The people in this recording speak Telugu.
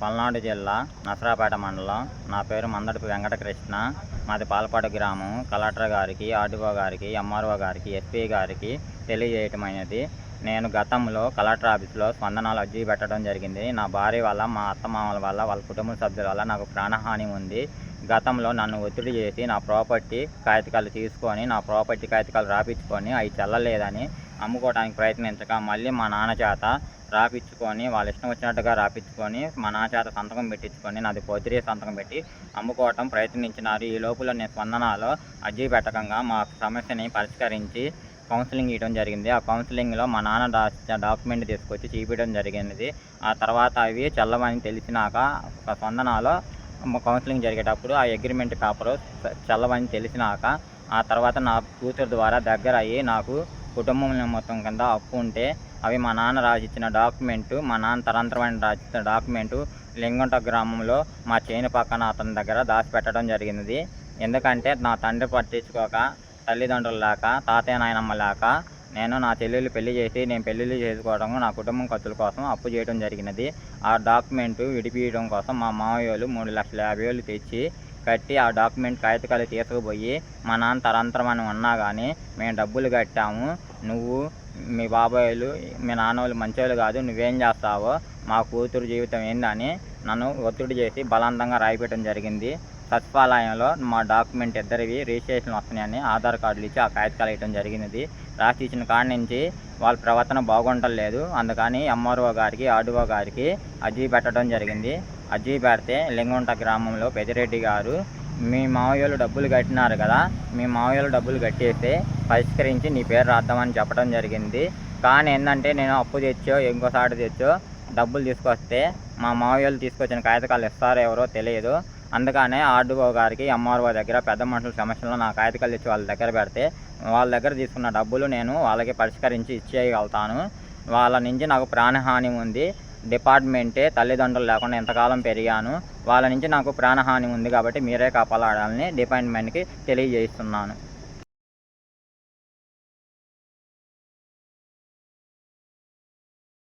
పల్నాడు జిల్లా నసరాపేట మండలం. నా పేరు మందడిపి వెంకటకృష్ణ. మాది పాలపాడు గ్రామం. కలెక్టర్ గారికి ఆర్డీఓ గారికి ఎంఆర్ఓ గారికి ఎస్పీ గారికి తెలియజేయటమైనది నేను గతంలో కలెక్టర్ ఆఫీస్లో స్పందనాలు అర్జీ పెట్టడం జరిగింది. నా భార్య వల్ల మా అత్తమామల వల్ల వాళ్ళ కుటుంబ సభ్యుల వల్ల నాకు ప్రాణహాని ఉంది. గతంలో నన్ను ఒత్తిడి చేసి నా ప్రాపర్టీ కాగితాలు తీసుకొని నా ప్రాపర్టీ కాగితాలు రాపించుకొని అవి చెల్లలేదని అమ్ముకోవడానికి ప్రయత్నించక మళ్ళీ మా నాన్న చేత రాపించుకొని వాళ్ళ ఇష్టం వచ్చినట్టుగా రాపించుకొని మా నాన్న చేత సంతకం పెట్టించుకొని నాది పొద్దురే సంతకం పెట్టి అమ్ముకోవటం ప్రయత్నించినారు. ఈ లోపల నేను స్పందనలో అర్జీ పెట్టకంగా మా సమస్యని పరిష్కరించి కౌన్సిలింగ్ ఇవ్వడం జరిగింది. ఆ కౌన్సిలింగ్లో మా నాన్న డా డాక్యుమెంట్ తీసుకొచ్చి చూపించడం జరిగినది ఆ తర్వాత అవి చల్లవని తెలిసినాక ఒక స్పందనలో కౌన్సిలింగ్ జరిగేటప్పుడు ఆ అగ్రిమెంట్ పేపరు చల్లమని చల్లవని తెలిసినాక ఆ తర్వాత నా కూతురు ద్వారా దగ్గర అయ్యి నాకు కుటుంబం మొత్తం కింద అప్పు ఉంటే అవి మా నాన్న రాసిచ్చిన డాక్యుమెంటు మా నాన్న తరంతరమైన రాసిచ్చిన డాక్యుమెంటు లింగంట గ్రామంలో మా చేను పక్కన అతని దగ్గర దాచిపెట్టడం జరిగినది ఎందుకంటే నా తండ్రి పట్టించుకోక తల్లిదండ్రులు లేక తాతయ్య నాయనమ్మ లేక నేను నా చెల్లెలు పెళ్ళి చేసి నేను పెళ్ళిళ్ళు చేసుకోవడం నా కుటుంబం ఖర్చుల కోసం అప్పు చేయడం జరిగినది. ఆ డాక్యుమెంట్ విడిపించడం కోసం మా మామయ్య వాళ్ళు మూడు లక్షల యాభై వేలు తెచ్చి కట్టి ఆ డాక్యుమెంట్ కాగితకాలు తీసుకుపోయి మా నాన్న తరంతరం అని ఉన్నా కానీ మేము డబ్బులు కట్టాము. నువ్వు మీ బాబాయ్లు మీ నాన్న వాళ్ళు మంచోళ్ళు కాదు నువ్వేం చేస్తావో మా కూతురు జీవితం ఏందని నన్ను ఒత్తిడి చేసి బలవంతంగా రాయిపెట్టడం జరిగింది. సచివాలయంలో మా డాక్యుమెంట్ ఇద్దరివి రిజిస్ట్రేషన్ వస్తున్నాయని ఆధార్ కార్డులు ఇచ్చి ఆ కాగితాలు ఇవ్వడం జరిగినది. రాసి ఇచ్చిన కాడి నుంచి వాళ్ళ ప్రవర్తన బాగుంటలేదు అందుకని ఎంఆర్ఓ గారికి ఆర్డీఓ గారికి అర్జీ పెట్టడం జరిగింది. అర్జీ పెడితే లింగుంట గ్రామంలో పెదిరెడ్డి గారు మీ మావయ్యలు డబ్బులు కట్టినారు కదా మీ మావయ్యలు డబ్బులు కట్టేస్తే పరిష్కరించి నీ పేరు రాద్దామని చెప్పడం జరిగింది. కానీ ఏంటంటే నేను అప్పు తెచ్చో ఇంకోసారి తెచ్చో డబ్బులు తీసుకొస్తే మా మావయ్యలు తీసుకొచ్చిన కాగితకాలు ఇస్తారో ఎవరో తెలియదు. అందుకనే ఆర్డీఓ గారికి ఎంఆర్ఓ దగ్గర పెద్ద మనుషుల సమస్యలు నా కాగితాలు ఇచ్చి వాళ్ళ దగ్గర పెడితే వాళ్ళ దగ్గర తీసుకున్న డబ్బులు నేను వాళ్ళకి పరిష్కరించి ఇచ్చేయగలుగుతాను. వాళ్ళ నుంచి నాకు ప్రాణహాని ఉంది. డిపార్ట్మెంటే తల్లిదండ్రులు లేకుండా ఎంతకాలం పెరిగాను. వాళ్ళ నుంచి నాకు ప్రాణహాని ఉంది కాబట్టి మీరే కాపాడాలని డిపార్ట్మెంట్కి తెలియజేస్తున్నాను.